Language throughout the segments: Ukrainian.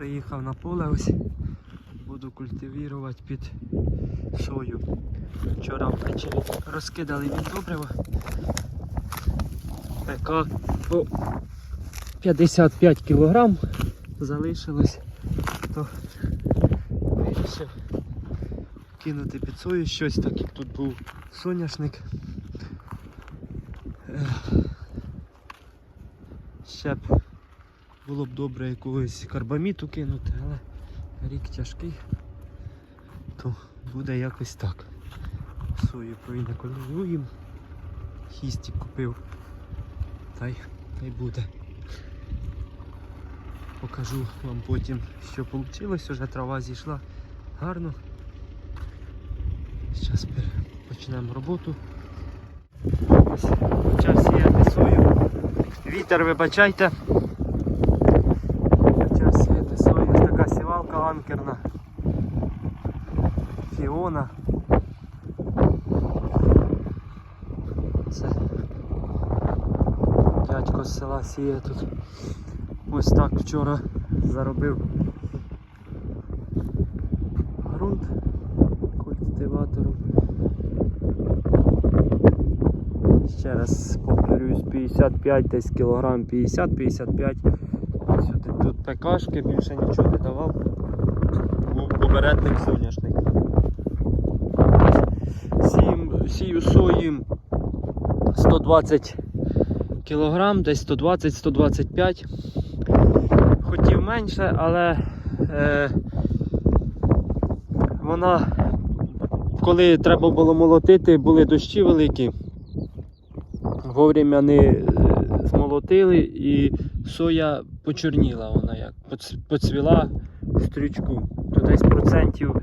Приїхав на поле ось. Буду культивувати під сою. Вчора ввечері розкидали від добрива. ПК по 55 кг залишилось, то вирішив кинути під сою щось, так як тут був соняшник. Ех. Ще б було б добре якогось карбаміту кинути, але рік тяжкий, то буде якось так. Сою проінакулюємо. Хістік купив. Та й, та й буде. Покажу вам потім, що вийшло. Вже трава зійшла гарно. Зараз почнемо роботу. Ось почав сіяти сою. Вітер, вибачайте. Почав сіяти сою. Ось така сівалка. Фіона. Це дядько з села сіє тут. Ось так вчора заробив ґрунт культиватором. Ще раз повторюсь, 55 десь кілограм 50-55. Сюди тут ПКшки, більше нічого не давав. Був оберетник соняшник. Сію сої 120 кілограм, десь 120-125. Хотів менше, але е, вона, коли треба було молотити, були дощі великі. Вовремя не е, змолотили і соя почорніла, вона як поцвіла в стрючку. То десь процентів,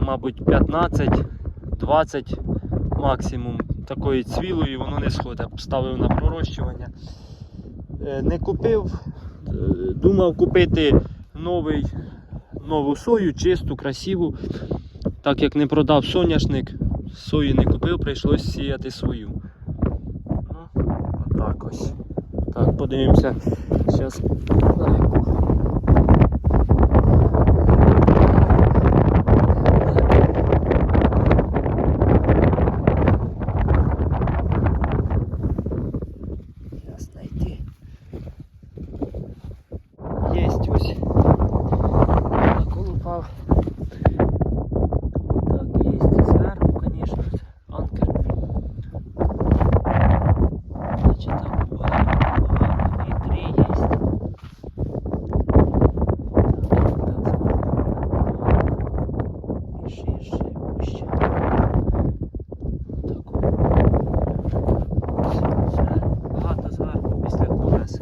мабуть, 15-20 максимум такої цвілої воно не сходить. Ставив на пророщування. Е, Не купив, е, думав купити новий, нову сою, чисту, красиву. Так як не продав соняшник, сої не купив, прийшлось сіяти свою. Ну, отак ось. Так, подивимося. Зараз знайти. Єсть ось. Наколупав. Так, є зверху, звісно, це анкер. Значить там багато, багато. І три є. І ще, ще, ще. Таку. Зверху, багато зверху після колес.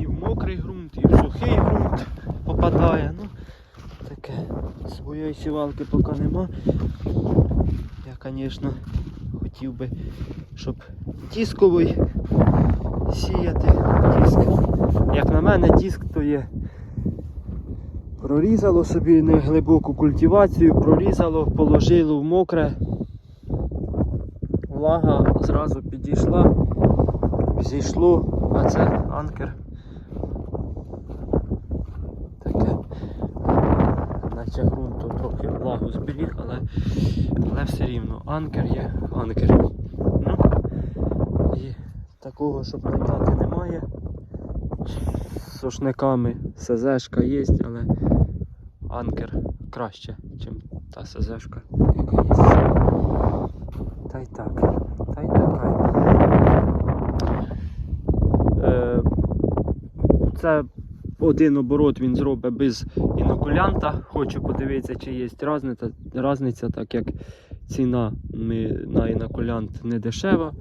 І в мокрий ґрунт, і в сухий ґрунт попадає. Ну, таке. Своєї сівалки поки нема. Я, звісно, хотів би, щоб дисковий сіяти. Диск. Як на мене, диск то є. Прорізало собі неглибоку культивацію, прорізало, положило в мокре. Влага зразу підійшла, зійшло, а це анкер. Наче ґрунт трохи влагу зберіг, але, але все рівно анкер є анкер. Ну, і такого, щоб найняти немає. З сошниками СЗшка є, але анкер краще, ніж та СЗшка, яка є. Та й так. Та й така. Е, це один оборот він зробить без інокулянта. Хочу подивитися, чи є різниця, різниця так як ціна на інокулянт не дешева.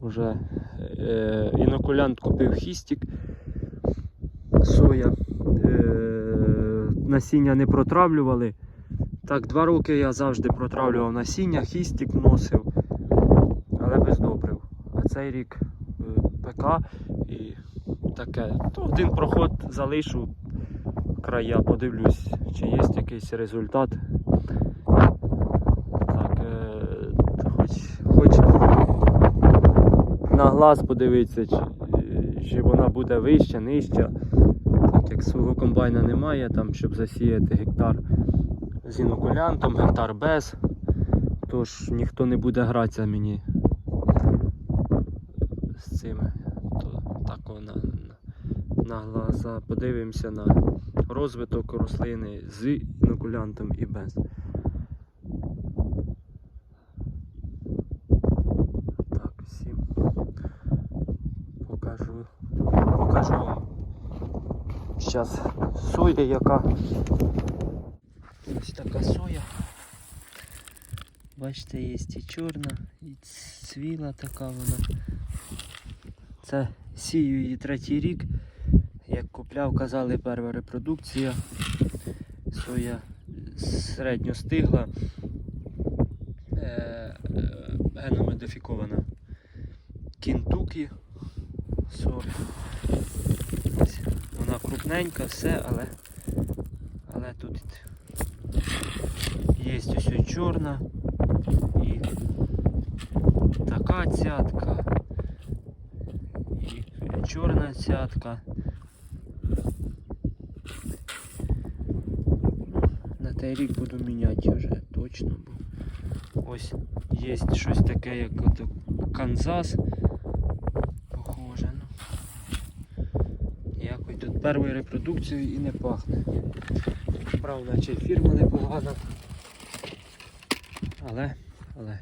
Уже е, інокулянт купив хістік, соя. Е, насіння не протравлювали. Так, два роки я завжди протравлював насіння, хістік вносив, але без добрив. А цей рік е, ПК і таке. То один проход залишу края, подивлюсь, чи є якийсь результат. Так, е, хоч, хоч на глаз подивитися, чи, чи вона буде вища, нижча. Так як свого комбайна немає, там, щоб засіяти гектар з інокулянтом, гектар без. Тож ніхто не буде гратися мені з цими. Так на, на глаза подивимося на розвиток рослини з інокулянтом і без. Так, всім покажу, покажу вам. Зараз соя яка. Ось така соя. Бачите, є і чорна, і цвіла така вона. Це сію її третій рік. Як купляв, казали перша репродукція. Соя середньо стигла. Е, геномодифікована. Кінтукі сорт. Вона крупненька, все, але, але тут є ось чорна і така цятка, чорна цятка. На той рік буду міняти вже точно. Ось є щось таке, як от Канзас. Похоже. Ну. Якось тут першою репродукцією і не пахне. Брав наче фірма непогана. Але, але